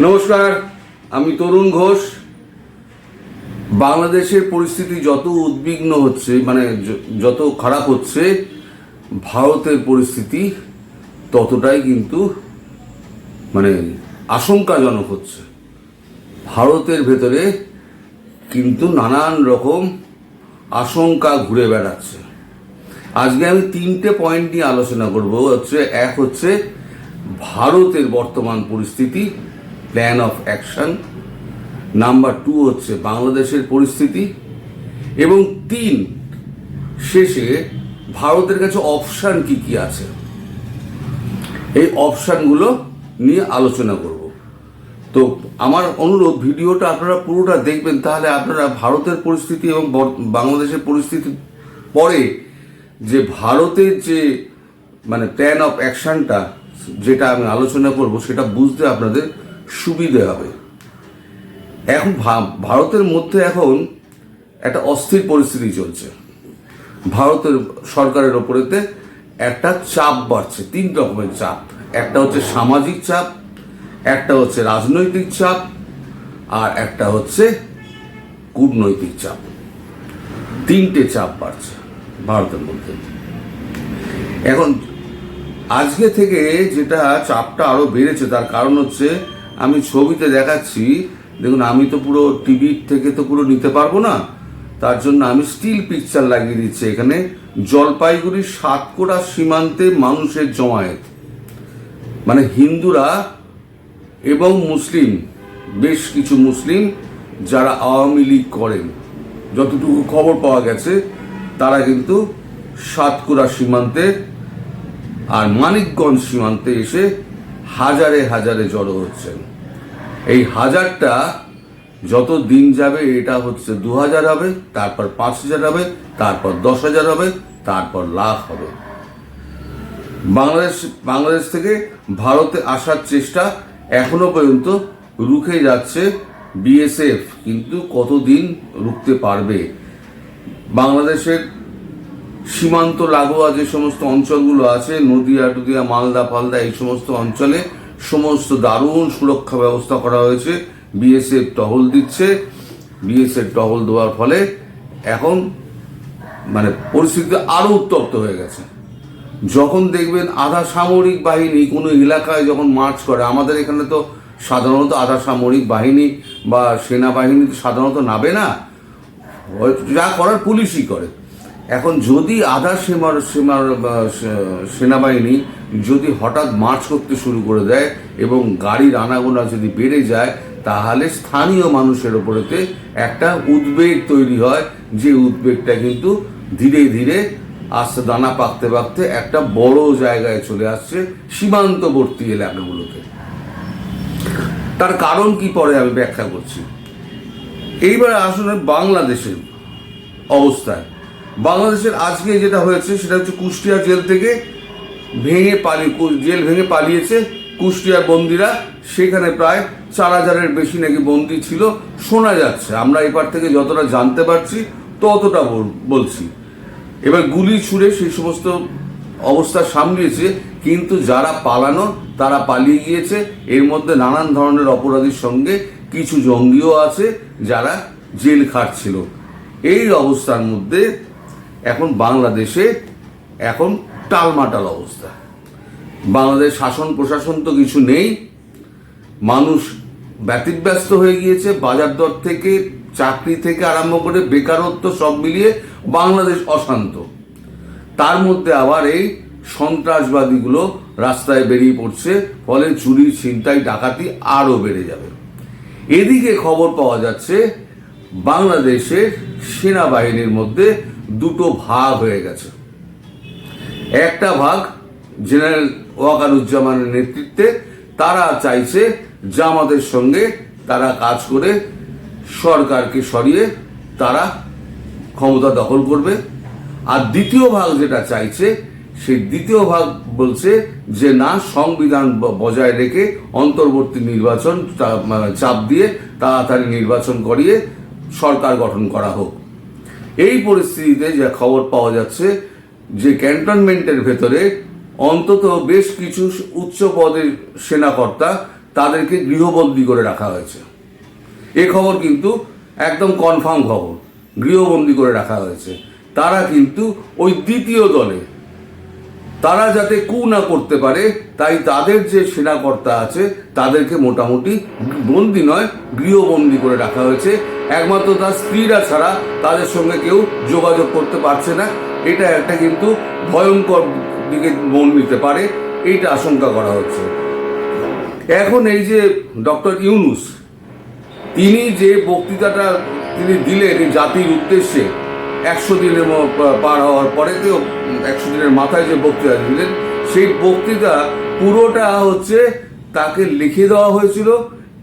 নমস্কার, আমি তরুণ ঘোষ। বাংলাদেশের পরিস্থিতি যত উদ্বিগ্ন হচ্ছে মানে যত খারাপ হচ্ছে, ভারতের পরিস্থিতি ততটাই কিন্তু মানে আশঙ্কাজনক হচ্ছে। ভারতের ভেতরে কিন্তু নানান রকম আশঙ্কা ঘুরে বেড়াচ্ছে। আজকে আমি তিনটে পয়েন্ট নিয়ে আলোচনা করব। হচ্ছে, এক হচ্ছে ভারতের বর্তমান পরিস্থিতি plan of action number two হচ্ছে বাংলাদেশের পরিস্থিতি। এবং তিন, শেষে ভারতের কাছে অপশান কি কি আছে? এই অপশানগুলো নিয়ে আলোচনা করব। তো আমার অনুরোধ, ভিডিওটা আপনারা পুরোটা দেখবেন, তাহলে আপনারা ভারতের পরিস্থিতি এবং বাংলাদেশের পরিস্থিতি পরে যে ভারতের যে মানে প্ল্যান অফ অ্যাকশনটা যেটা আমি আলোচনা করব, সেটা বুঝতে আপনাদের সুবিধে হবে। এখন ভারতের মধ্যে এখন একটা অস্থির পরিস্থিতি চলছে। ভারতের সরকারের ওপরেতে একটা চাপ বাড়ছে, তিন রকমের চাপ। একটা হচ্ছে সামাজিক চাপ, একটা হচ্ছে রাজনৈতিক চাপ, আর একটা হচ্ছে কূটনৈতিক চাপ। তিনটে চাপ বাড়ছে ভারতের মধ্যে। এখন আজকে থেকে যেটা চাপটা আরও বেড়েছে, তার কারণ হচ্ছে আমি ছবিতে দেখাচ্ছি, দেখুন, আমি তো পুরো টিভি থেকে তো পুরো নিতে পারব না, তার জন্য আমি স্টিল পিকচার লাগিয়ে দিচ্ছি এখানে, জলপাইগুড়ির সাতকোড়া সীমান্তে মানুষের জমায়েত। মানে হিন্দুরা এবং মুসলিম, বেশ কিছু মুসলিম যারা আওয়ামী লীগ করেন। যতটুকু খবর পাওয়া গেছে, তারা কিন্তু সাতকুড়া সীমান্তে আর মানিকগঞ্জ সীমান্তে এসে হাজারে হাজারে জড়ো হচ্ছেন। এই হাজারটা যত দিন যাবে, এটা হচ্ছে দু হাজার হবে, তারপর পাঁচ হাজার হবে, তারপর দশ হাজার হবে, তারপর লাখ হবে। বাংলাদেশ বাংলাদেশ থেকে ভারতে আসার চেষ্টা এখনও পর্যন্ত রুখে যাচ্ছে বিএসএফ, কিন্তু কতদিন রুখতে পারবে? বাংলাদেশের সীমান্ত লাগোয়া যে সমস্ত অঞ্চলগুলো আছে, নদিয়া, টুদিয়া, মালদা, ফালদা, এই সমস্ত অঞ্চলে সমস্ত দারুণ সুরক্ষা ব্যবস্থা করা হয়েছে। বিএসএফ টহল দিচ্ছে। বিএসএফ টহল দেওয়ার ফলে এখন মানে পরিস্থিতি আরও উত্তপ্ত হয়ে গেছে। যখন দেখবেন আধা সামরিক বাহিনী কোনো এলাকায় যখন মার্চ করে, আমাদের এখানে তো সাধারণত আধা সামরিক বাহিনী বা সেনাবাহিনী সাধারণত নাবে না। যা করার পুলিশই করে। এখন যদি আধা সীমার সীমার সেনাবাহিনী যদি হঠাৎ মার্চ করতে শুরু করে দেয় এবং গাড়ির আনাগোনা যদি বেড়ে যায়, তাহলে স্থানীয় মানুষের ওপরেতে একটা উদ্বেগ তৈরি হয়। যে উদ্বেগটা কিন্তু ধীরে ধীরে আস্তে দানা পাকতে পাকতে একটা বড় জায়গায় চলে আসছে সীমান্তবর্তী এলাকাগুলোতে। তার কারণ কি পরে আমি ব্যাখ্যা করছি। এইবার আসলে বাংলাদেশের অবস্থায়। বাংলাদেশের আজকে যেটা হয়েছে সেটা হচ্ছে কুষ্টিয়া জেল থেকে ভেঙে পালিয়ে জেল ভেঙে পালিয়েছে কুষ্টিয়া বন্দিরা। সেখানে প্রায় চার হাজারের বেশি নাকি বন্দি ছিল। শোনা যাচ্ছে, আমরা এবার থেকে যতটা জানতে পারছি ততটা বল- বলছি। এবার গুলি ছুড়ে সেই সমস্ত অবস্থা সামলিয়েছে, কিন্তু যারা পালানো তারা পালিয়ে গিয়েছে। এর মধ্যে নানান ধরনের অপরাধীর সঙ্গে কিছু জঙ্গিও আছে যারা জেল খাটছিল। এই অবস্থার মধ্যে এখন বাংলাদেশে এখন টালমাটাল অবস্থা। বাংলাদেশ শাসন, প্রশাসন তো কিছু নেই। মানুষ ব্যতিব্যস্ত হয়ে গিয়েছে, বাজার দর থেকে, চাকরি থেকে আরম্ভ করে বেকারত্ব সব মিলিয়ে বাংলাদেশ অশান্ত। তার মধ্যে আবার এই সন্ত্রাসবাদীগুলো রাস্তায় বেরিয়ে পড়ছে, ফলে চুরি ছিনতাই, ডাকাতি আরও বেড়ে যাবে। এদিকে খবর পাওয়া যাচ্ছে, বাংলাদেশের সেনাবাহিনীর মধ্যে দুটো ভাগ হয়ে গেছে। একটা ভাগ জেনারেল ওয়াকারুজ্জামানের নেতৃত্বে, তারা চাইছে জামাতের সঙ্গে তারা কাজ করে সরকারকে সরিয়ে তারা ক্ষমতা দখল করবে। আর দ্বিতীয় ভাগ যেটা চাইছে, সেই দ্বিতীয় ভাগ বলছে যে, না, সংবিধান বজায় রেখে অন্তর্বর্তী নির্বাচন চাপ দিয়ে তাড়াতাড়ি নির্বাচন করিয়ে সরকার গঠন করা হোক। এই পরিস্থিতিতে যে খবর পাওয়া যাচ্ছে, যে ক্যান্টনমেন্টের ভেতরে অন্তত বেশ কিছু উচ্চ পদের সেনাকর্তা তাদেরকে গৃহবন্দী করে রাখা হয়েছে। এ খবর কিন্তু একদম কনফার্ম খবর, গৃহবন্দী করে রাখা হয়েছে। তারা কিন্তু ওই দ্বিতীয় দলে, তারা যাতে কু না করতে পারে, তাই তাদের যে সেনাকর্তা আছে, তাদেরকে মোটামুটি বন্দি নয়, গৃহবন্দী করে রাখা হয়েছে। একমাত্র তার স্ত্রীরা ছাড়া তাদের সঙ্গে কেউ যোগাযোগ করতে পারছে না। এটা একটা কিন্তু ভয়ঙ্কর দিকে মন নিতে পারে। এইটা আশঙ্কা করা হচ্ছে। এখন এই যে ডক্টর ইউনুস, তিনি যে বক্তৃতাটা তিনি দিলেন এই জাতির উদ্দেশ্যে, একশো দিনের পার হওয়ার পরে তো একশো দিনের মাথায় যে বক্তৃতা দিলেন, সেই বক্তৃতা পুরোটা হচ্ছে তাকে লিখে দেওয়া হয়েছিল।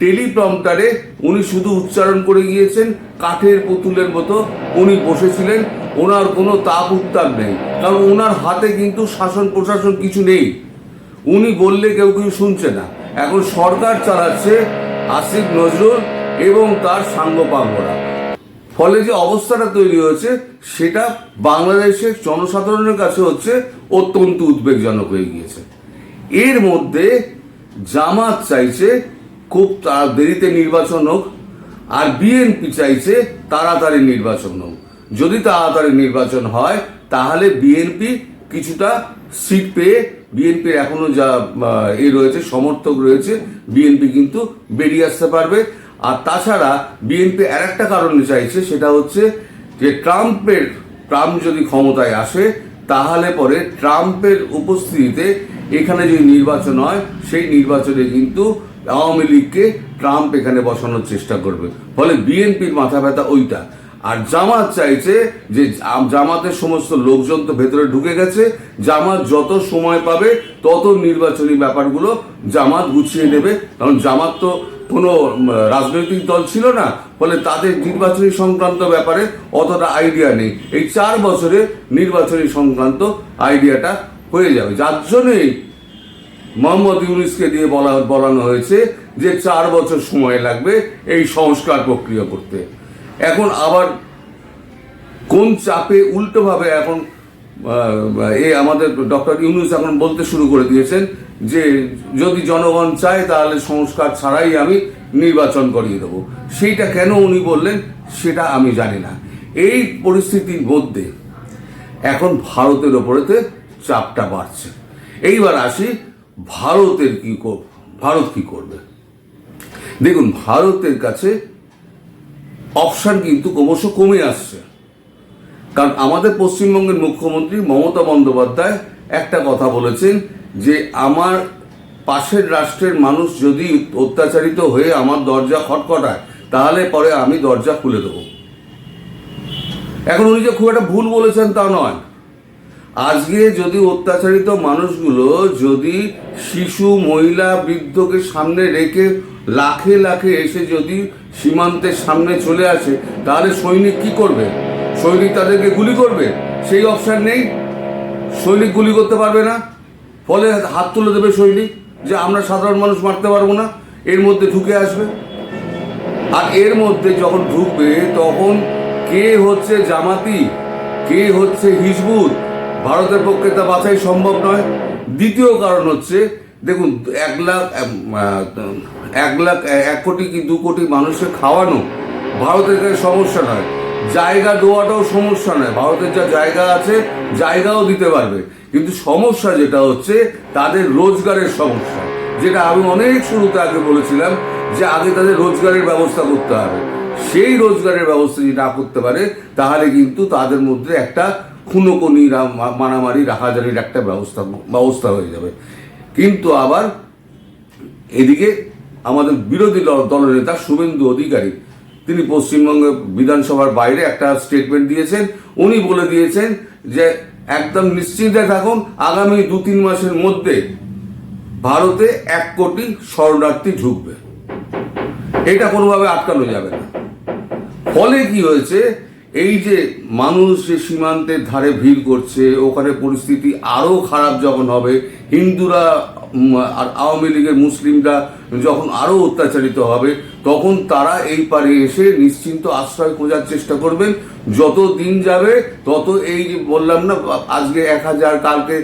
টেলিপ্রম্পটারে উনি শুধু উচ্চারণ করে গিয়েছেন, কাঠের পুতুলের মতো উনি বসেছিলেন, ওনার কোনো তাপ উত্তাপ নেই। কারণ ওনার হাতে কিন্তু শাসন প্রশাসন কিছু নেই। উনি বললে কেউ কিছু শুনছে না। এখন সরকার চালাচ্ছে আসিফ নজরুল এবং তার সাঙ্গপাঙ্গরা ফলে যে অবস্থাটা তৈরি হয়েছে, সেটা বাংলাদেশের জনসাধারণের কাছে হচ্ছে অত্যন্ত উদ্বেগজনক হয়ে গিয়েছে। এর মধ্যে জামাত চাইছে খুব দেরিতে নির্বাচন হোক, আর বিএনপি চাইছে তাড়াতাড়ি নির্বাচন হোক। যদি তাড়াতাড়ি নির্বাচন হয়, তাহলে বিএনপি কিছুটা সিট পেয়ে বিএনপির এখনও যা এ রয়েছে, সমর্থক রয়েছে বিএনপি কিন্তু বেরিয়ে আসতে পারবে। আর তাছাড়া বিএনপি আর একটা কারণে চাইছে, সেটা হচ্ছে যে ট্রাম্পের, ট্রাম্প যদি ক্ষমতায় আসে, তাহলে পরে ট্রাম্পের উপস্থিতিতে এখানে যদি নির্বাচন হয়, সেই নির্বাচনে কিন্তু আওয়ামী লীগকে ট্রাম্প এখানে বসানোর চেষ্টা করবে। ফলে বিএনপির মাথা ব্যথা ওইটা। আর জামাত চাইছে যে জামাতের সমস্ত লোকজন তো ভেতরে ঢুকে গেছে, জামাত যত সময় পাবে, তত নির্বাচনী ব্যাপারগুলো জামাত গুছিয়ে নেবে। কারণ জামাত তো কোনো রাজনৈতিক দল ছিল না। ফলে তাদের নির্বাচনী সংক্রান্ত ব্যাপারে অতটা আইডিয়া নেই। এই চার বছরে নির্বাচনী সংক্রান্ত আইডিয়াটা হয়ে যাবে। যার জন্যই মোহাম্মদ ইউনুসকে দিয়ে বলা বলানো হয়েছে যে চার বছর সময় লাগবে এই সংস্কার প্রক্রিয়া করতে। এখন আবার কোন চাপে উল্টোভাবে এখন এ আমাদের ডক্টর ইউনুস এখন বলতে শুরু করে দিয়েছেন যে যদি জনগণ চায় তাহলে সংস্কার ছাড়াই আমি নির্বাচন করিয়ে দেবো। সেইটা কেন উনি বললেন সেটা আমি জানি না। এই পরিস্থিতির মধ্যে এখন ভারতের ওপরেতে চাপটা বাড়ছে। এইবার আসি ভারতের কি ভারত কি করবে? দেখুন, ভারতের কাছে অপশন কিন্তু ক্রমশ কমে আসছে। কারণ আমাদের পশ্চিমবঙ্গের মুখ্যমন্ত্রী মমতা বন্দ্যোপাধ্যায় একটা কথা বলেছেন যে, আমার পাশের রাষ্ট্রের মানুষ যদি অত্যাচারিত হয়ে আমার দরজা খটখটায়, তাহলে পরে আমি দরজা খুলে দেবো। এখন উনি যে খুব একটা ভুল বলেছেন তা নয়। আজকে যদি অত্যাচারিত মানুষগুলো যদি শিশু, মহিলা, বৃদ্ধকে সামনে রেখে লাখে লাখে এসে যদি সীমান্তের সামনে চলে আসে, তাহলে সৈনিক কি করবে? সৈনিক তাদেরকে গুলি করবে? সেই অপশান নেই। সৈনিক গুলি করতে পারবে না। ফলে হাত তুলে দেবে সৈনিক যে আমরা সাধারণ মানুষ মারতে পারব না, এর মধ্যে ঢুকে আসবে। আর এর মধ্যে যখন ঢুকবে, তখন কে হচ্ছে জামাতি? কে হচ্ছে হিজবুত? ভারতের পক্ষে তা বাছাই সম্ভব নয়। দ্বিতীয় কারণ হচ্ছে, দেখুন, এক লাখ এক লাখ, এক কোটি কি দু কোটি মানুষকে খাওয়ানো ভারতের কাছে সমস্যা নয়। জায়গা দেওয়াটাও সমস্যা নয়। ভারতের যা জায়গা আছে, জায়গাও দিতে পারবে। কিন্তু সমস্যা যেটা হচ্ছে, তাদের রোজগারের সমস্যা। যেটা আমি অনেক শুরুতে আগে বলেছিলাম, যে আগে তাদের রোজগারের ব্যবস্থা করতে হবে। সেই রোজগারের ব্যবস্থা যদি না করতে পারে, তাহলে কিন্তু তাদের মধ্যে একটা খুনোকনি মারামারি, রাহাজারির একটা ব্যবস্থা ব্যবস্থা হয়ে যাবে। কিন্তু আবার এদিকে আমাদের বিরোধী দল- দলনেতা শুভেন্দু অধিকারী, তিনি পশ্চিমবঙ্গ বিধানসভার বাইরে একটা স্টেটমেন্ট দিয়েছেন। উনি বলে দিয়েছেন যে, একদম নিশ্চিন্তে থাকুন, আগামী দু তিন মাসের মধ্যে ভারতে এক কোটি শরণার্থী ঢুকবে। এটা কোনোভাবে আটকানো যাবে না। ফলে কি হয়েছে এই যে মানুষ যে সীমান্তের ধারে ভিড় করছে, ওখানে পরিস্থিতি আরও খারাপ যখন হবে, হিন্দুরা আর আওয়ামী লীগের মুসলিমরা যখন আরও অত্যাচারিত হবে, তখন তারা এই পারে এসে নিশ্চিন্ত আশ্রয় খোঁজার চেষ্টা করবেন। যত দিন যাবে, তত এই যে বললাম না, আজকে এক হাজার, কালকে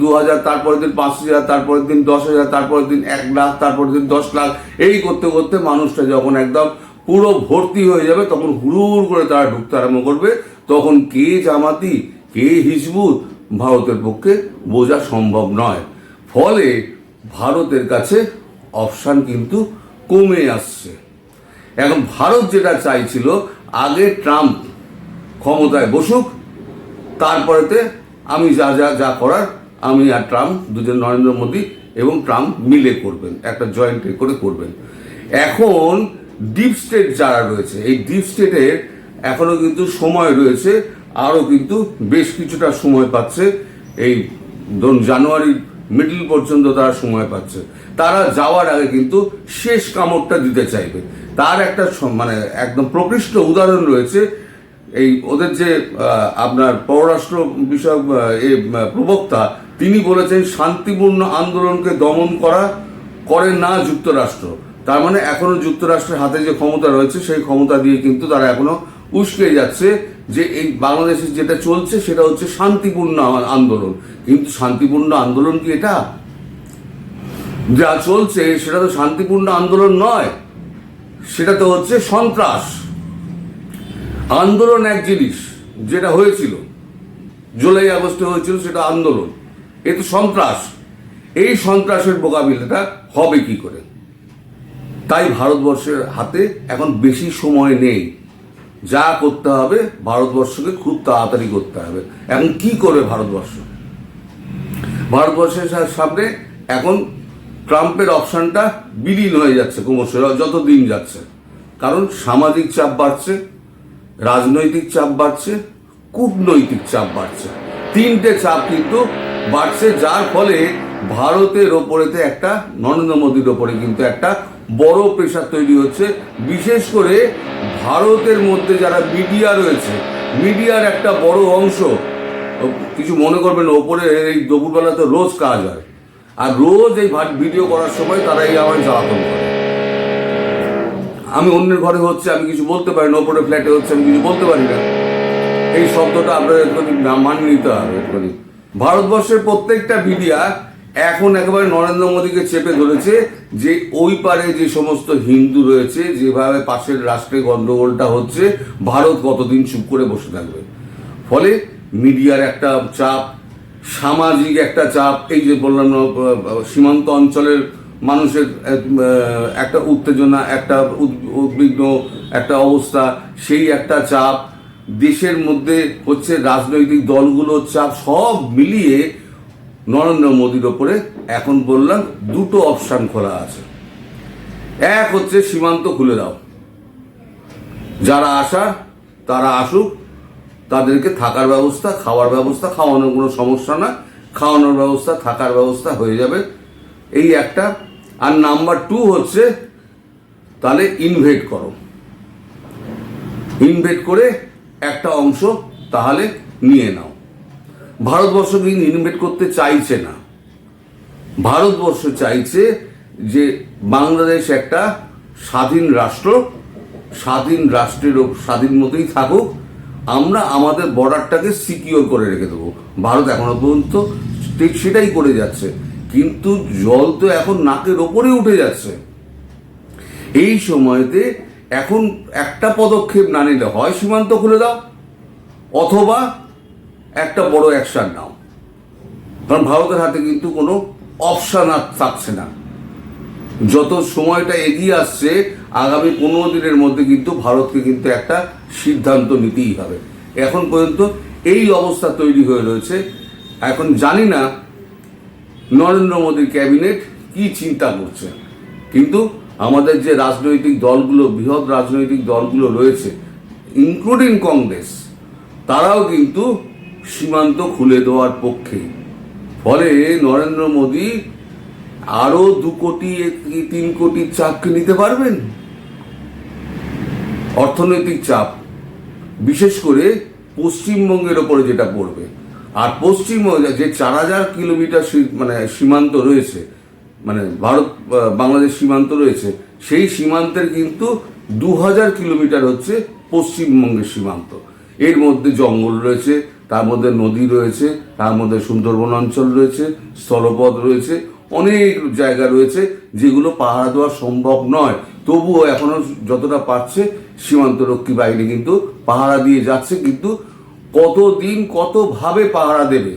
দু হাজার, তারপরের দিন পাঁচ হাজার, তারপরের দিন দশ হাজার, তারপরের দিন এক লাখ, তারপরের দিন দশ লাখ, এই করতে করতে মানুষটা যখন একদম পুরো ভর্তি হয়ে যাবে, তখন হুড়ুর করে তারা ঢুকতে আরম্ভ করবে। তখন কে জামাতি, কে হিজবুত, ভারতের পক্ষে বোঝা সম্ভব নয়। ফলে ভারতের কাছে অপশান কিন্তু কমে আসছে। এখন ভারত যেটা চাইছিল, আগে ট্রাম্প ক্ষমতায় বসুক, তারপরেতে আমি যা যা যা করার, আমি আর ট্রাম্প দুজন নরেন্দ্র মোদী এবং ট্রাম্প মিলে করবেন, একটা জয়েন্ট করে করবেন। এখন ডিপ স্টেট যারা রয়েছে, এই ডিপ স্টেটের এখনও কিন্তু সময় রয়েছে, আরও কিন্তু বেশ কিছুটা সময় পাচ্ছে। এই ধরুন জানুয়ারির মিডল পর্যন্ত তারা সময় পাচ্ছে। তারা যাওয়ার আগে কিন্তু শেষ কামড়টা দিতে চাইবে। তার একটা মানে একদম প্রকৃষ্ট উদাহরণ রয়েছে, এই ওদের যে আপনার পররাষ্ট্র বিষয়ক প্রবক্তা, তিনি বলেছেন, শান্তিপূর্ণ আন্দোলনকে দমন করা, করে না যুক্তরাষ্ট্র। তার মানে এখনও যুক্তরাষ্ট্রের হাতে যে ক্ষমতা রয়েছে, সেই ক্ষমতা দিয়ে কিন্তু তারা এখনও উস্কে যাচ্ছে যে এই বাংলাদেশে যেটা চলছে সেটা হচ্ছে শান্তিপূর্ণ আন্দোলন। কিন্তু শান্তিপূর্ণ আন্দোলন কি এটা? যা চলছে সেটা তো শান্তিপূর্ণ আন্দোলন নয়, সেটা তো হচ্ছে সন্ত্রাস। আন্দোলন এক জিনিস, যেটা হয়েছিল, জুলাই আগস্টে হয়েছিল সেটা আন্দোলন। এ তো সন্ত্রাস। এই সন্ত্রাসের মোকাবিলাটা হবে কি করে? তাই ভারতবর্ষের হাতে এখন বেশি সময় নেই। যা করতে হবে, ভারতবর্ষকে খুব তাড়াতাড়ি করতে হবে। এখন কি করবে ভারতবর্ষ? ভারতবর্ষের সামনে এখন ট্রাম্পের অপশনটা বিলীন হয়ে যাচ্ছে ক্রমশ যত দিন যাচ্ছে। কারণ সামাজিক চাপ বাড়ছে, রাজনৈতিক চাপ বাড়ছে, কূটনৈতিক চাপ বাড়ছে। তিনটে চাপ কিন্তু বাড়ছে, যার ফলে ভারতের ওপরেতে একটা, নরেন্দ্র মোদীর ওপরে কিন্তু একটা বড় প্রেশার তৈরি হচ্ছে। বিশেষ করে ভারতের মধ্যে যারা মিডিয়া রয়েছে, মিডিয়ার একটা বড় অংশ, কিছু মনে করবেন ওপরে এই দুপুরবেলা তো রোজ কাজ হয়। আর রোজ এই ভিডিও করার সময় তারা এই আমায় জ্বালাতন করে। আমি অন্যের ঘরে হচ্ছে, আমি কিছু বলতে পারি না, ওপরে ফ্ল্যাটে হচ্ছে, আমি কিছু বলতে পারি না। এই শব্দটা আপনার একটুখানি মানিয়ে নিতে হবে একটুখানি ভারতবর্ষের প্রত্যেকটা মিডিয়া এখন একেবারে নরেন্দ্র মোদীকে চেপে ধরেছে যে ওই পারে যে সমস্ত হিন্দু রয়েছে, যেভাবে পাশের রাষ্ট্রে গন্ডগোলটা হচ্ছে, ভারত কতদিন চুপ করে বসে থাকবে? ফলে মিডিয়ার একটা চাপ, সামাজিক একটা চাপ, এই যে বললাম সীমান্ত অঞ্চলের মানুষের একটা উত্তেজনা, একটা উদ- উদ্বিগ্ন একটা অবস্থা, সেই একটা চাপ, দেশের মধ্যে হচ্ছে রাজনৈতিক দলগুলোর চাপ সব মিলিয়ে নরেন্দ্র মোদীর ওপরে এখন বললাম দুটো অপশান খোলা আছে। এক হচ্ছে সীমান্ত খুলে দাও। যারা আসার তারা আসুক, তাদেরকে থাকার ব্যবস্থা, খাওয়ার ব্যবস্থা, খাওয়ানোর কোনো সমস্যা না, খাওয়ানোর ব্যবস্থা, থাকার ব্যবস্থা হয়ে যাবে। এই একটা। আর নাম্বার টু হচ্ছে, তাহলে ইনভেট করো। ইনভেট করে একটা অংশ তাহলে নিয়ে নাও। ভারতবর্ষ কিন্তু ইনভেট করতে চাইছে না। ভারতবর্ষ চাইছে যে বাংলাদেশ একটা স্বাধীন রাষ্ট্র, স্বাধীন রাষ্ট্রের স্বাধীন মতোই থাকুক, আমরা আমাদের বর্ডারটাকে সিকিওর করে রেখে দেবো। ভারত এখনও পর্যন্ত ঠিক সেটাই করে যাচ্ছে, কিন্তু জল তো এখন নাকের ওপরে উঠে যাচ্ছে। এই সময়তে এখন একটা পদক্ষেপ না নিলে হয় সীমান্ত খুলে দাও, অথবা একটা বড় অ্যাকশন নাও। কারণ ভারতের হাতে কিন্তু কোনো অপশান আর থাকছে না। যত সময়টা এগিয়ে আসছে, আগামী পনেরো দিনের মধ্যে কিন্তু ভারতকে কিন্তু একটা সিদ্ধান্ত নিতেই হবে। এখন পর্যন্ত এই অবস্থা তৈরি হয়ে রয়েছে। এখন জানি না নরেন্দ্র মোদীর ক্যাবিনেট কি চিন্তা করছে। কিন্তু আমাদের যে রাজনৈতিক দলগুলো, বৃহৎ রাজনৈতিক দলগুলো রয়েছে ইনক্লুডিং কংগ্রেস, তারাও কিন্তু সীমান্ত খুলে দেওয়ার পক্ষে। ফলে নরেন্দ্র মোদী আরও দু কোটি তিন কোটি চাপকে নিতে পারবেন? অর্থনৈতিক চাপ, বিশেষ করে পশ্চিমবঙ্গের ওপরে যেটা পড়বে। আর পশ্চিমবঙ্গে যে চার হাজার কিলোমিটার মানে সীমান্ত রয়েছে মানে ভারত বাংলাদেশ সীমান্ত রয়েছে, সেই সীমান্তের কিন্তু দু হাজার কিলোমিটার হচ্ছে পশ্চিমবঙ্গের সীমান্ত। এর মধ্যে জঙ্গল রয়েছে তার মধ্যে নদী রয়েছে, তার মধ্যে সুন্দরবন অঞ্চল রয়েছে, স্থলপথ রয়েছে, অনেক জায়গা রয়েছে যেগুলো পাহারা দেওয়া সম্ভব নয়। তবুও এখনও যতটা পারছে সীমান্তরক্ষী বাহিনী কিন্তু পাহারা দিয়ে যাচ্ছে, কিন্তু কতদিন কতভাবে পাহারা দেবে?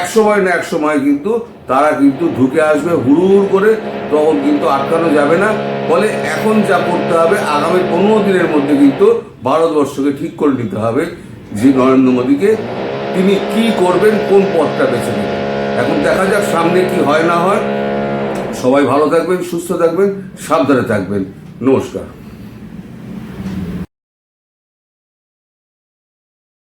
এক সময় না এক সময় কিন্তু তারা কিন্তু ঢুকে আসবে হুড়ুর করে, তখন কিন্তু আটকানো যাবে না। ফলে এখন যা করতে হবে, আগামী পনেরো দিনের মধ্যে কিন্তু ভারতবর্ষকে ঠিক করে নিতে হবে যে নরেন্দ্র মোদীকে, তিনি কি করবেন, কোন পথটা বেছে নেবেন? এখন দেখা যাক সামনে কি হয়, না হয়। সবাই ভালো থাকবেন, সুস্থ থাকবেন, সাবধানে থাকবেন। নমস্কার।